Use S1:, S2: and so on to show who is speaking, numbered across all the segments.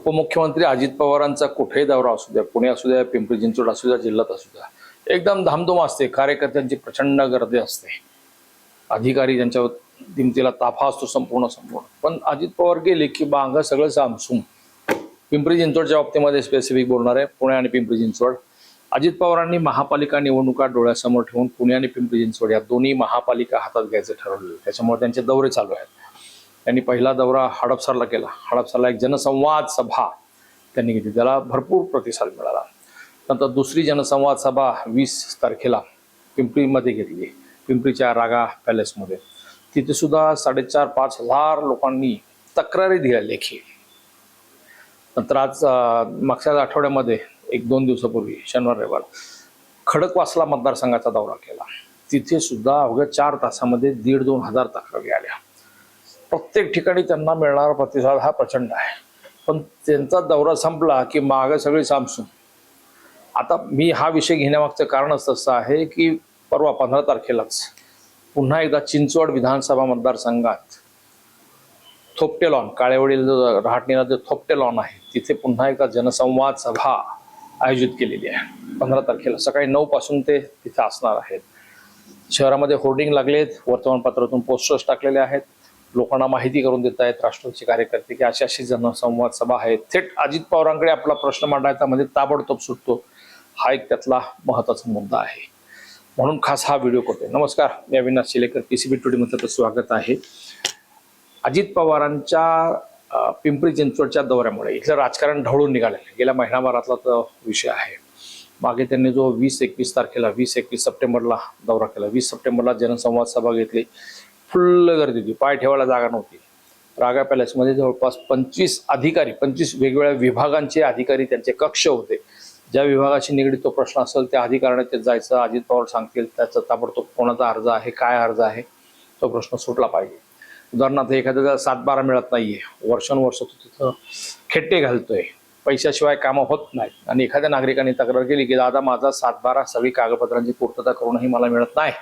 S1: उपमुख्यमंत्री अजित पवारांचा कुठेही दौरा असू द्या पुणे असू द्या पिंपरी चिंचवड असू द्या जिल्ह्यात असू द्या एकदम धामधूम असते. कार्यकर्त्यांची प्रचंड गर्दी असते. अधिकारी त्यांच्या दिमतीला ताफा असतो संपूर्ण संपूर्ण. पण अजित पवार गेले की बांग सगळं सामसूम. पिंपरी चिंचवडच्या बाबतीमध्ये स्पेसिफिक बोलणार आहे पुणे आणि पिंपरी चिंचवड. अजित पवारांनी महापालिका निवडणुका डोळ्यासमोर ठेवून पुणे आणि पिंपरी चिंचवड या दोन्ही महापालिका हातात घ्यायचं ठरवलं त्याच्यामुळे त्यांचे दौरे चालू आहेत. त्यांनी पहिला दौरा हडपसरला केला. हडपसरला एक जनसंवाद सभा त्यांनी घेतली. त्याला भरपूर प्रतिसाद मिळाला. नंतर दुसरी जनसंवाद सभा वीस तारखेला पिंपरीमध्ये घेतली. पिंपरीच्या रागा पॅलेसमध्ये. तिथेसुद्धा साडेचार पाच हजार लोकांनी तक्रारी दिल्या लेखी. नंतर आज मागच्या आठवड्यामध्ये एक दोन दिवसापूर्वी शनिवार रविवार खडकवासला मतदारसंघाचा दौरा केला. तिथे सुद्धा अवघ्या चार तासामध्ये दीड दोन हजार तक्रारी आल्या. प्रत्येक ठिकाणी त्यांना मिळणारा प्रतिसाद हा प्रचंड आहे. पण त्यांचा दौरा संपला की मागं सगळी सामसून आता मी हा विषय घेण्यामागचं कारणच तसं आहे की परवा पंधरा तारखेलाच पुन्हा एकदा चिंचवड विधानसभा मतदारसंघात थोपटे लॉन काळेवडील जो रहाटणीला जो थोपटे लॉन आहे तिथे पुन्हा एकदा जनसंवाद सभा आयोजित केलेली आहे. पंधरा तारखेला सकाळी नऊ पासून ते तिथे असणार आहेत. शहरामध्ये होर्डिंग लागलेत वर्तमानपत्रातून पोस्टर्स टाकलेले आहेत. लोकांना माहिती करून देत आहेत राष्ट्रवादीचे कार्यकर्ते की अशी अशी जनसंवाद सभा आहेत. थेट अजित पवारांकडे आपला प्रश्न मांडायचा म्हणजे ताबडतोब सुटतो. हा एक त्यातला महत्त्वाचा मुद्दा आहे. म्हणून खास हा व्हिडिओ करतोय. नमस्कार. मी Avinash Shilekar PCB C B today मध्ये स्वागत आहे. अजित पवारांच्या पिंपरी चिंचवडच्या दौऱ्यामुळे इथलं राजकारण ढवळून निघालेलं. आहे गेल्या महिनाभरातला तो विषय आहे. मागे त्यांनी जो वीस एकवीस तारखेला वीस एकवीस सप्टेंबरला दौरा केला. वीस सप्टेंबरला जनसंवाद सभा घेतली. फुल्ल गर्दी होती. पाय ठेवायला जागा नव्हती. रागा पॅलेसमध्ये जवळपास पंचवीस अधिकारी पंचवीस वेगवेगळ्या विभागांचे अधिकारी त्यांचे कक्ष होते. ज्या विभागाशी निगडीत तो प्रश्न असेल त्या अधिकाऱ्याने ते जायचं अजित पवार सांगतील त्याचा ताबडतोब कोणाचा अर्ज आहे काय अर्ज आहे तो प्रश्न सुटला पाहिजे. उदाहरणार्थ एखाद्याला सात बारा मिळत नाहीये वर्षानुवर्ष तो तिथं खेट्टे घालतोय पैशाशिवाय कामं होत नाहीत आणि एखाद्या नागरिकाने तक्रार केली की दादा माझा सातबारा सगळी कागदपत्रांची पूर्तता करूनही मला मिळत नाही.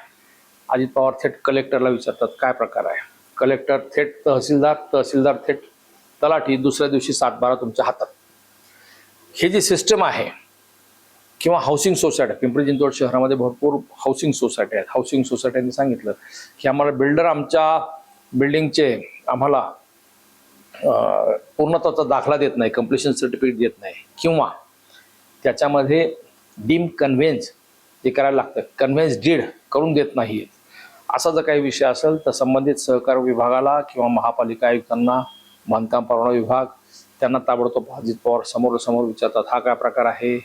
S1: अजित पवार थेट कलेक्टरला विचारतात काय प्रकार आहे? कलेक्टर थेट तहसीलदार तहसीलदार थेट तलाठी दुसऱ्या दिवशी सातबारा तुमच्या हातात. हे जी सिस्टम आहे किंवा हाऊसिंग सोसायटी पिंपरी चिंचवड शहरामध्ये भरपूर हाऊसिंग सोसायटी आहेत. हाऊसिंग सोसायटीने सांगितलं की आम्हाला बिल्डर आमच्या बिल्डिंगचे आम्हाला पूर्णत्वाचा दाखला देत नाही कम्प्लिशन सर्टिफिकेट देत नाही. किंवा त्याच्यामध्ये डीम कन्व्हेन्स जे करायला लागतं कन्व्हेन्स डीड करून देत नाहीत असा जर काही विषय असेल तर संबंधित सहकार विभागाला किंवा महापालिका आयुक्तांना बांधकाम परवाना विभाग त्यांना ताबडतोब अजित पवार समोरासमोर विचारतात हा काय प्रकार आहे?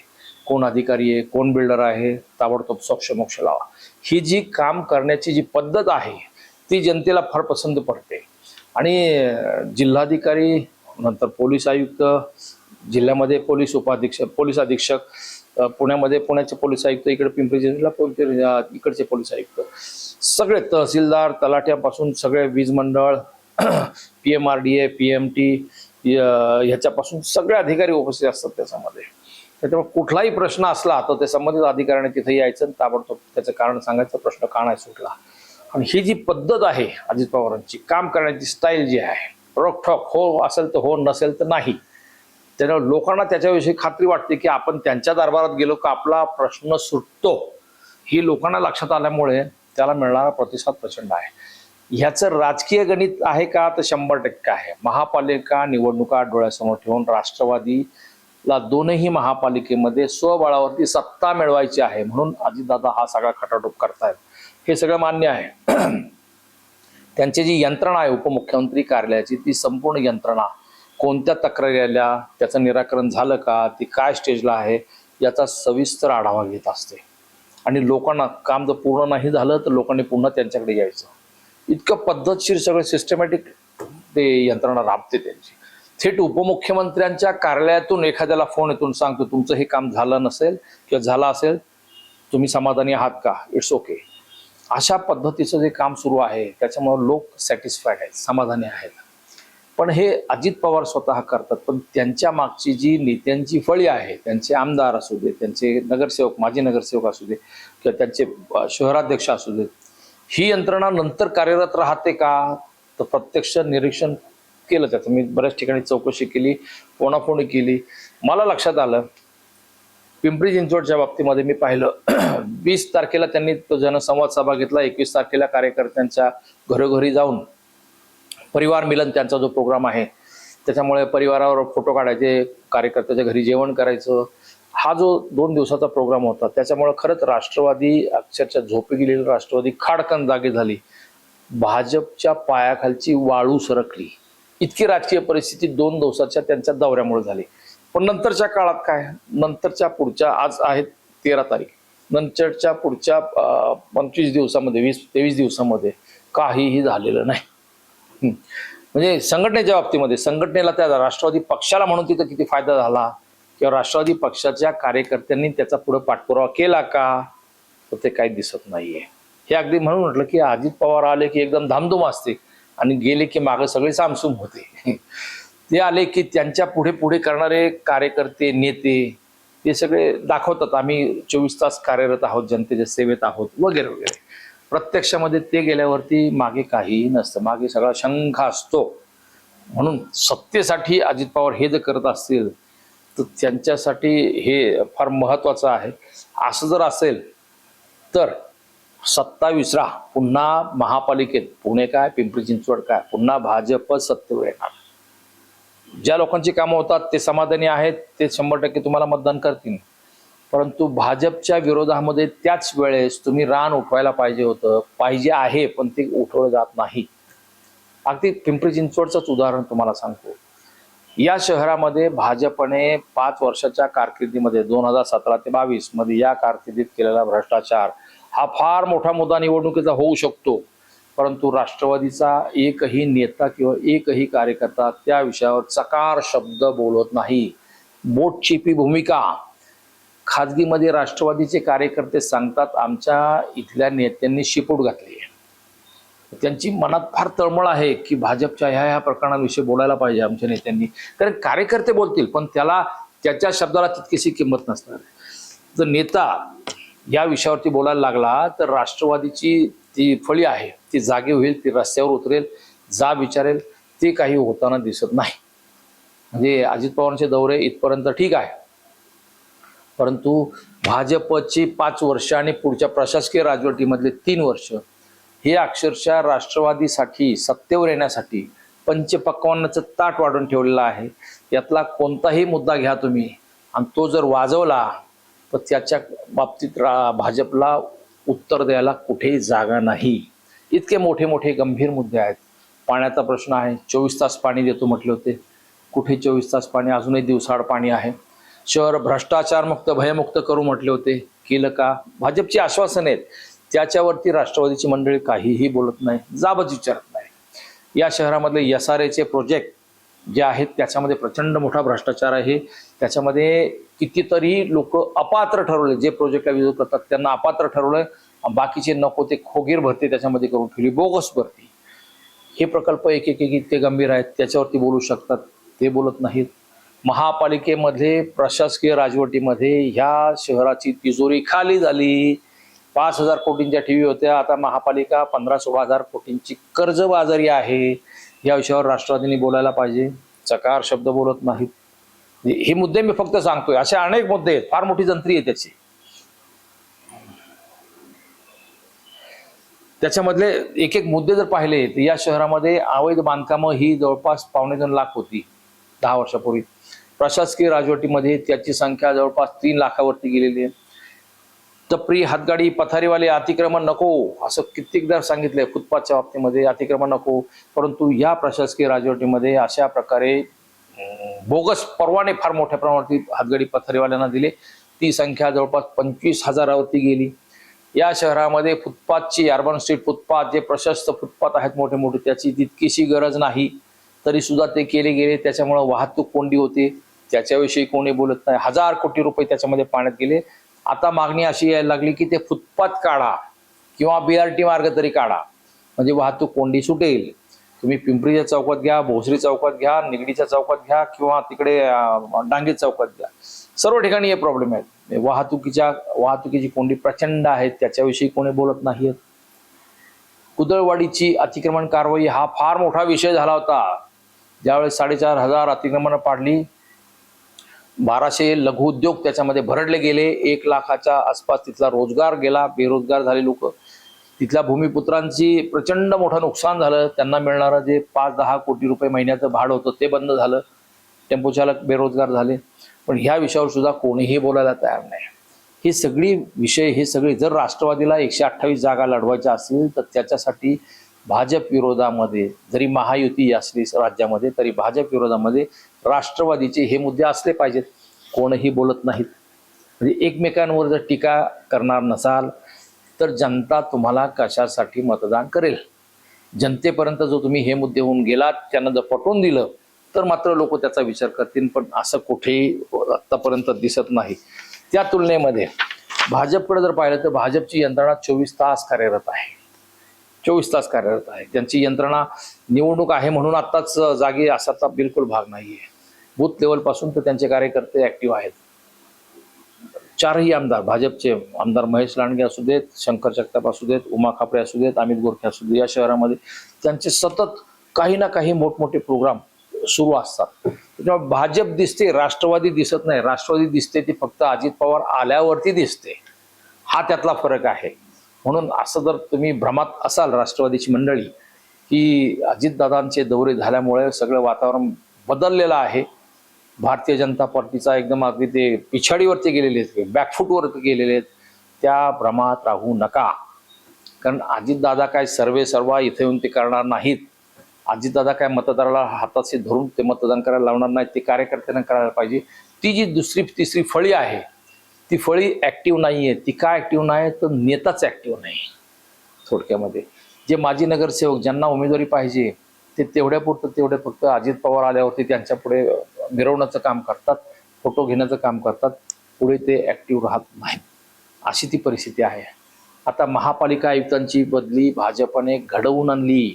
S1: कोण अधिकारी आहे? कोण बिल्डर आहे? ताबडतोब सोक्ष मोक्ष लावा. ही जी काम करण्याची जी पद्धत आहे ती जनतेला फार पसंत पडते. आणि जिल्हाधिकारी नंतर पोलीस आयुक्त जिल्ह्यामध्ये पोलीस उपाधीक्षक पोलीस अधीक्षक पुण्यामध्ये पुण्याचे पोलीस आयुक्त इकडे पिंपरी जिल्ह्याला पिंपरी इकडचे पोलीस आयुक्त. सगळे तहसीलदार तलाठ्यापासून सगळे वीज मंडळ P M R D A P M T ह्याच्यापासून सगळे अधिकारी उपस्थित असतात त्याच्यामध्ये. त्याच्यामुळे कुठलाही प्रश्न असला तर ते संबंधित अधिकाऱ्याने तिथे यायचं आणि ताबडतोब त्याचं कारण सांगायचं प्रश्न का नाही सुटला. आणि ही जी पद्धत आहे अजित पवारांची काम करण्याची स्टाईल जी आहे रोखोक हो असेल तर हो नसेल तर नाही. त्याच्यामुळे लोकांना त्याच्याविषयी खात्री वाटते की आपण त्यांच्या दरबारात गेलो का आपला प्रश्न सुटतो ही लोकांना लक्षात आल्यामुळे त्याला मिळणारा प्रतिसाद प्रचंड आहे. ह्याचं राजकीय गणित आहे का? तर शंभर टक्के आहे. महापालिका निवडणुका डोळ्यासमोर ठेवून राष्ट्रवादीला दोनही महापालिकेमध्ये स्वबळावरती सत्ता मिळवायची आहे म्हणून अजितदादा हा सगळा खटाटोप करतायत. हे सगळं मान्य आहे. त्यांची जी यंत्रणा आहे उपमुख्यमंत्री कार्यालयाची ती संपूर्ण यंत्रणा कोणत्या तक्रारी आल्या त्याचं निराकरण झालं का ती काय स्टेजला आहे याचा सविस्तर आढावा घेत असते. आणि लोकांना काम जर पूर्ण नाही झालं तर लोकांनी पुन्हा त्यांच्याकडे यायचं. इतकं पद्धतशीर सगळं सिस्टमॅटिक ते यंत्रणा राबते त्यांची. थेट उपमुख्यमंत्र्यांच्या कार्यालयातून एखाद्याला फोन येतून सांगतो तुमचं हे काम झालं नसेल किंवा झालं असेल तुम्ही समाधानी आहात का? इट्स ओके अशा पद्धतीचं जे काम सुरू आहे त्याच्यामुळे लोक सॅटिस्फाईड आहेत समाधानी आहेत. पण हे अजित पवार स्वतः करतात. पण त्यांच्या मागची जी नेत्यांची फळी आहे त्यांचे आमदार असू दे त्यांचे नगरसेवक माजी नगरसेवक असू दे किंवा त्यांचे शहराध्यक्ष असू देत ही यंत्रणा नंतर कार्यरत राहते का? तर प्रत्यक्ष निरीक्षण केलं त्याचं. मी बऱ्याच ठिकाणी चौकशी केली फोनाफोनी केली. मला लक्षात आलं पिंपरी चिंचवडच्या बाबतीमध्ये मी पाहिलं वीस तारखेला त्यांनी तो जनसंवाद सभा घेतला एकवीस तारखेला कार्यकर्त्यांच्या घरोघरी जाऊन परिवार मिलन त्यांचा जो प्रोग्राम आहे त्याच्यामुळे परिवारावर फोटो काढायचे कार्यकर्त्याच्या घरी जेवण करायचं हा जो दोन दिवसाचा प्रोग्राम होता त्याच्यामुळे खरंच राष्ट्रवादी अक्षरशः झोपी गेलेली राष्ट्रवादी खाडकन जागी झाली. भाजपच्या पायाखालची वाळू सरकली. इतकी राजकीय परिस्थिती दोन दिवसाच्या त्यांच्या दौऱ्यामुळे झाली. पण नंतरच्या काळात काय? नंतरच्या पुढच्या आज आहेत तेरा तारीख. नंतरच्या पुढच्या पंचवीस दिवसामध्ये वीस तेवीस दिवसामध्ये काहीही झालेलं नाही. म्हणजे संघटनेच्या बाबतीमध्ये संघटनेला त्या राष्ट्रवादी पक्षाला म्हणून तिथं किती फायदा झाला? किंवा राष्ट्रवादी पक्षाच्या कार्यकर्त्यांनी त्याचा पुढे पाठपुरावा केला का? तर ते काही दिसत नाहीये. हे अगदी म्हणून म्हटलं की अजित पवार आले की एकदम धामधूम असते आणि गेले की मागे सगळे सामसूम होते. ते आले की त्यांच्या पुढे पुढे करणारे कार्यकर्ते नेते ते सगळे दाखवतात. आम्ही चोवीस तास कार्यरत आहोत जनतेच्या सेवेत आहोत वगैरे वगैरे. प्रत्यक्षामध्ये ते गेल्यावरती मागे काहीही नसतं. मागे सगळा शंख असतो. म्हणून सत्तेसाठी अजित पवार हे जर करत असतील तर त्यांच्यासाठी हे फार महत्त्वाचं आहे. असं जर असेल तर सत्तावीसरा पुन्हा महापालिकेत पुणे काय पिंपरी चिंचवड काय पुन्हा भाजप सत्तेवर येणार. ज्या लोकांची कामं होतात ते समाधानी आहेत ते शंभर टक्के तुम्हाला मतदान करतील. परंतु भाजपच्या विरोधामध्ये त्याच वेळेस तुम्ही रान उठवायला पाहिजे होतं पाहिजे आहे पण ते उठवलं जात नाही. अगदी पिंपरी चिंचवडचंच उदाहरण तुम्हाला सांगतो. या शहरामध्ये भाजपने पाच वर्षाच्या कारकिर्दीमध्ये दोन हजार सतरा ते बावीसमध्ये या कारकिर्दीत केलेला भ्रष्टाचार हा फार मोठा मुद्दा निवडणुकीचा होऊ शकतो. परंतु राष्ट्रवादीचा एकही नेता किंवा एकही कार्यकर्ता त्या विषयावर चकार शब्द बोलत नाही. बोटचिपी भूमिका खाजगीमध्ये राष्ट्रवादीचे कार्यकर्ते सांगतात आमच्या इथल्या नेत्यांनी शिपूट घातली आहे. त्यांची मनात फार तळमळ आहे की भाजपच्या ह्या ह्या प्रकरणांविषयी बोलायला पाहिजे आमच्या नेत्यांनी. कारण कार्यकर्ते बोलतील पण त्याला त्याच्या शब्दाला तितकीशी किंमत नसणार जर नेता या विषयावरती बोलायला लागला तर राष्ट्रवादीची ती फळी आहे ती जागी होईल ती रस्त्यावर उतरेल जा विचारेल ते काही होताना दिसत नाही. म्हणजे अजित पवारांचे दौरे इथपर्यंत ठीक आहे. परंतु भाजपची पाच वर्ष आणि पुढच्या प्रशासकीय राजवटीमधले तीन वर्ष हे अक्षरशः राष्ट्रवादीसाठी सत्तेवर येण्यासाठी पंचपक्वान्नाचं ताट वाढून ठेवलेलं आहे. यातला कोणताही मुद्दा घ्या तुम्ही. आणि तो जर वाजवला तर त्याच्या बाबतीत रा भाजपला उत्तर द्यायला कुठेही जागा नाही. इतके मोठे मोठे गंभीर मुद्दे आहेत. पाण्याचा प्रश्न आहे. चोवीस तास पाणी देतो म्हटले होते. कुठे चोवीस तास पाणी? अजूनही दिवसाआड पाणी आहे. शहर भ्रष्टाचारमुक्त भयमुक्त करू म्हटले होते. केलं का? भाजपची आश्वासन आहेत. त्याच्यावरती राष्ट्रवादीची मंडळी काहीही बोलत नाही जाबच विचारत नाही. या शहरामधले एस आर एचे प्रोजेक्ट जे आहेत त्याच्यामध्ये प्रचंड मोठा भ्रष्टाचार आहे. त्याच्यामध्ये कितीतरी लोक अपात्र ठरवले जे प्रोजेक्टला विरोध करतात त्यांना अपात्र ठरवलंय. बाकीचे नको ते खोगीर भरती त्याच्यामध्ये करून ठेवली बोगस भरती. हे प्रकल्प एक एक एक इतके गंभीर आहेत त्याच्यावरती बोलू शकतात. ते बोलत नाहीत. महापालिकेमध्ये प्रशासकीय राजवटीमध्ये ह्या शहराची तिजोरी खाली झाली. पाच हजार कोटींच्या ठेवी होत्या. आता महापालिका पंधरा सोळा हजार कोटींची कर्जबाजारी आहे. या विषयावर राष्ट्रवादीने बोलायला पाहिजे. चकार शब्द बोलत नाहीत. हे मुद्दे मी फक्त सांगतोय. असे अनेक मुद्दे आहेत. फार मोठी जंत्री आहे त्याची. त्याच्यामधले एक एक मुद्दे जर पाहिले तर या शहरामध्ये अवैध बांधकामं ही जवळपास पावणे दोन लाख होती दहा वर्षापूर्वी. प्रशासकीय राजवटीमध्ये त्याची संख्या जवळपास तीन लाखावरती गेलेली आहे. टपरी हातगाडी पथारीवाले अतिक्रमण नको असं कित्येकदा सांगितलंय फुटपाथच्या बाबतीमध्ये अतिक्रमण नको. परंतु या प्रशासकीय राजवटीमध्ये अशा प्रकारे बोगस परवाने फार मोठ्या प्रमाणात हातगाडी पथारीवाल्यांना दिले. ती संख्या जवळपास पंचवीस हजारावरती गेली. या शहरामध्ये फुटपाथची अर्बन स्ट्रीट फुटपाथ जे प्रशस्त फुटपाथ आहेत मोठे मोठे त्याची तितकीशी गरज नाही. तरी सुद्धा ते केले गेले. त्याच्यामुळं वाहतूक कोंडी होते. त्याच्याविषयी कोणी बोलत नाही. हजार कोटी रुपये त्याच्यामध्ये पाण्यात गेले. आता मागणी अशी यायला लागली की ते फुटपाथ काढा किंवा बीआरटी मार्ग तरी काढा. म्हणजे वाहतूक कोंडी सुटेल. तुम्ही पिंपरीच्या चौकात घ्या भोसरी चौकात घ्या निगडीच्या चौकात घ्या किंवा तिकडे डांगे चौकात घ्या. सर्व ठिकाणी हे प्रॉब्लेम आहेत. म्हणजे वाहतुकीच्या वाहतुकीची कोंडी प्रचंड आहे त्याच्याविषयी कोणी बोलत नाहीत कुदळवाडीची अतिक्रमण कारवाई हा फार मोठा विषय झाला होता. ज्यावेळेस साडेचार हजार अतिक्रमणं पाडली बाराशे लघुउद्योग त्याच्यामध्ये भरडले गेले. एक लाखाच्या आसपास तिथला रोजगार गेला. बेरोजगार झाले लोक. तिथल्या भूमिपुत्रांची प्रचंड मोठं नुकसान झालं. त्यांना मिळणारं जे पाच दहा कोटी रुपये महिन्याचं भाडं होतं ते बंद झालं. टेम्पो चालक बेरोजगार झाले. पण ह्या विषयावर सुद्धा कोणीही बोलायला तयार नाही. ही सगळी विषय हे सगळे जर राष्ट्रवादीला एकशे अठ्ठावीस जागा लढवायच्या असतील तर त्याच्यासाठी भाजप विरोधामध्ये जरी महायुती असली राज्यामध्ये तरी भाजप विरोधामध्ये राष्ट्रवादीचे हे मुद्दे असले पाहिजेत. कोणही बोलत नाहीत. म्हणजे एकमेकांवर जर टीका करणार नसाल तर जनता तुम्हाला कशासाठी मतदान करेल? जनतेपर्यंत जो तुम्ही हे मुद्दे होऊन गेलात त्यांना जर पटवून दिलं तर मात्र लोक त्याचा विचार करतील पण असं कुठेही आत्तापर्यंत दिसत नाही. त्या तुलनेमध्ये भाजपकडे जर पाहिलं तर भाजपची यंत्रणा चोवीस तास कार्यरत आहे. चोवीस तास कार्यरत आहे. त्यांची यंत्रणा निवडणूक आहे म्हणून आत्ताच जागी असाचा बिलकुल भाग नाही आहे बूथ लेवलपासून तर त्यांचे कार्यकर्ते ऍक्टिव्ह आहेत. चारही आमदार भाजपचे आमदार महेश लांडगे असू देत शंकर जगताप असू देत उमा खापरे असू देत अमित गोरखे असू देत या शहरामध्ये त्यांचे सतत काही ना काही मोठमोठे प्रोग्राम सुरू असतात. त्याच्यामुळे भाजप दिसते राष्ट्रवादी दिसत नाही. राष्ट्रवादी दिसते ती फक्त अजित पवार आल्यावरती दिसते. हा त्यातला फरक आहे. म्हणून असं जर तुम्ही भ्रमात असाल राष्ट्रवादीची मंडळी की अजितदादांचे दौरे झाल्यामुळे सगळं वातावरण बदललेलं आहे भारतीय जनता पार्टीचा एकदम अगदी ते पिछाडीवरती गेलेले आहेत बॅकफूटवरती गेलेले आहेत. त्या भ्रमात राहू नका. कारण अजितदादा काय सर्वे सर्वा इथे येऊन ते करणार नाहीत. अजितदादा काय मतदाराला हाताशी धरून ते मतदान करायला लावणार नाहीत ते कार्यकर्त्यांना करायला पाहिजे. ती जी दुसरी तिसरी फळी आहे ती फळी ॲक्टिव्ह नाही आहे ती काय ॲक्टिव्ह नाही तर नेताच ॲक्टिव्ह नाही. थोडक्यामध्ये. जे माजी नगरसेवक ज्यांना उमेदवारी पाहिजे ते तेवढ्यापुरतं तेवढे फक्त अजित पवार आल्यावरती त्यांच्यापुढे मिरवण्याचं काम करतात फोटो घेण्याचं काम करतात पुढे ते ऍक्टिव्ह राहत नाहीत अशी ती परिस्थिती आहे. आता महापालिका आयुक्तांची बदली भाजपने घडवून आणली.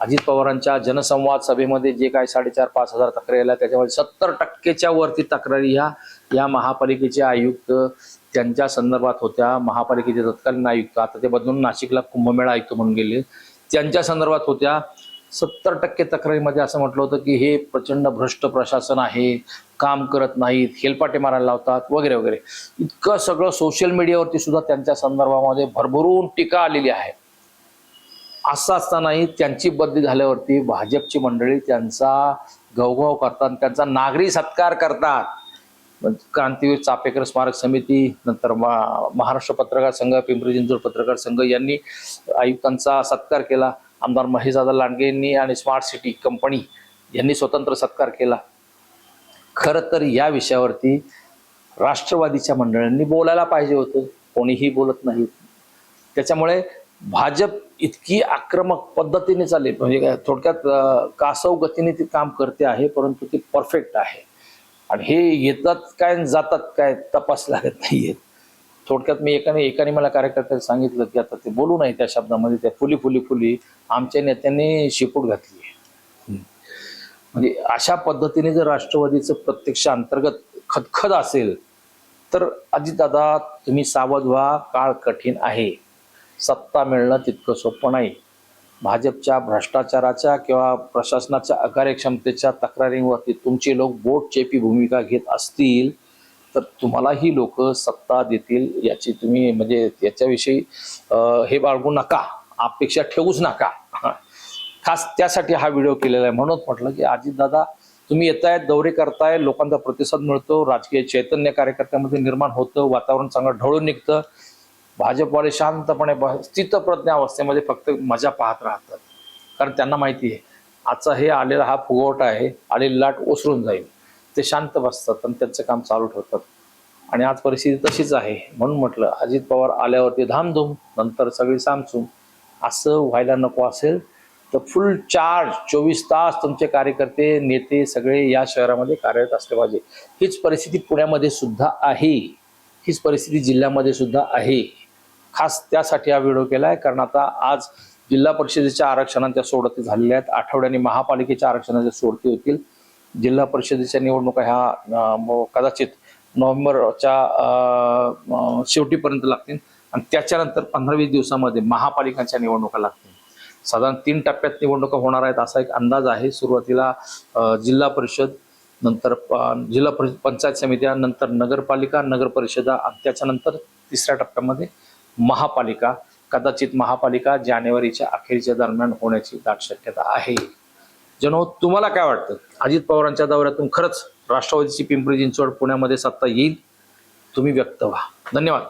S1: अजित पवारांच्या जनसंवाद सभेमध्ये जे काय साडेचार पाच हजार तक्रारी आल्या त्याच्यामध्ये सत्तर टक्केच्या वरती तक्रारी ह्या या महापालिकेचे आयुक्त त्यांच्या संदर्भात होत्या. महापालिकेचे तत्कालीन आयुक्त आता ते बदलून नाशिकला कुंभमेळा आयुक्त म्हणून गेले. त्यांच्या संदर्भात होत्या. सत्तर टक्के तक्रारीमध्ये असं म्हटलं होतं की हे प्रचंड भ्रष्ट प्रशासन आहे काम करत नाहीत हेलपाटे मारायला लावतात वगैरे वगैरे. इतकं सगळं सोशल मीडियावरती सुद्धा त्यांच्या संदर्भामध्ये भरभरून टीका आलेली आहे. असं असतानाही त्यांची बदली झाल्यावरती भाजपची मंडळी त्यांचा गवगव करतात त्यांचा नागरी सत्कार करतात. क्रांतीवीर चापेकर स्मारक समिती नंतर मा- महाराष्ट्र पत्रकार संघ पिंपरी चिंचवड पत्रकार संघ यांनी आयुक्तांचा सत्कार केला. आमदार महेशदादा लांडगेंनी आणि स्मार्ट सिटी कंपनी यांनी स्वतंत्र सत्कार केला. खरं तर या विषयावरती राष्ट्रवादीच्या मंडळांनी बोलायला पाहिजे होतं. कोणीही बोलत नाही. त्याच्यामुळे भाजप इतकी आक्रमक पद्धतीने चालली. म्हणजे काय थोडक्यात कासव गतीने ती काम करते आहे परंतु ती परफेक्ट आहे. आणि हे येतात काय जातात काय तपास लागत नाहीये. थोडक्यात मी एकाने एकाने मला कार्यकर्त्याला सांगितलं की आता ते बोलू नाही त्या शब्दामध्ये त्या फुली फुली फुली आमच्या नेत्यांनी शिपूट घातली आहे. म्हणजे अशा पद्धतीने जर राष्ट्रवादीचं प्रत्यक्ष अंतर्गत खदखद असेल तर अजितदादा तुम्ही सावध व्हा काळ कठीण आहे. सत्ता मिळणं तितकं सोपं नाही. भाजपच्या भ्रष्टाचाराच्या किंवा प्रशासनाच्या अकार्यक्षमतेच्या तक्रारींवरती तुमचे लोक बोट चेपी भूमिका घेत असतील तर तुम्हालाही लोक सत्ता देतील याची तुम्ही म्हणजे याच्याविषयी हे बाळगू नका. अपेक्षा ठेवूच नका. खास त्यासाठी हा व्हिडिओ केलेला आहे. म्हणून म्हटलं की अजितदादा तुम्ही येताय दौरे करताय लोकांचा प्रतिसाद मिळतो राजकीय चैतन्य कार्यकर्त्यामध्ये निर्माण होतं वातावरण चांगलं ढळून निघतं. भाजपवाले शांतपणे स्थितप्रज्ञा अवस्थेमध्ये फक्त मजा पाहत राहतात. कारण त्यांना माहिती आहे आजचा हे आलेला हा फुगवटा आहे आलेली लाट ओसरून जाईल. ते शांत बसतात आणि त्यांचं काम चालू ठेवतात. आणि आज परिस्थिती तशीच आहे. म्हणून म्हटलं अजित पवार आल्यावरती धामधूम नंतर सगळी सामसूम. असं व्हायला नको असेल तर फुल चार्ज चोवीस तास तुमचे कार्यकर्ते नेते सगळे या शहरामध्ये कार्यरत असले पाहिजे. हीच परिस्थिती पुण्यामध्ये सुद्धा आहे. हीच परिस्थिती जिल्ह्यामध्ये सुद्धा आहे. खास त्यासाठी हा व्हिडिओ केला आहे कारण आता आज जिल्हा परिषदेच्या आरक्षणांच्या सोडती झालेल्या आहेत. आठवड्याने महापालिकेच्या आरक्षणाच्या सोडती होतील. जिल्हा परिषदेच्या निवडणुका ह्या कदाचित नोव्हेंबरच्या शेवटीपर्यंत लागतील. आणि त्याच्यानंतर पंधरा वीस दिवसामध्ये महापालिकांच्या निवडणुका लागतील. साधारण तीन टप्प्यात निवडणुका होणार आहेत असा एक अंदाज आहे. सुरुवातीला जिल्हा परिषद नंतर प- जिल्हा परिषद पंचायत समित्या नंतर नगरपालिका नगर परिषदा आणि त्याच्यानंतर तिसऱ्या टप्प्यामध्ये महापालिका. कदाचित महापालिका जानेवारीच्या अखेरच्या दरम्यान होण्याची दाट शक्यता आहे. जनो तुम्हाला काय वाटतं? अजित पवारांच्या दौऱ्यातून खरंच राष्ट्रवादीची पिंपरी चिंचवड पुण्यामध्ये सत्ता येईल? तुम्ही व्यक्त व्हा. धन्यवाद.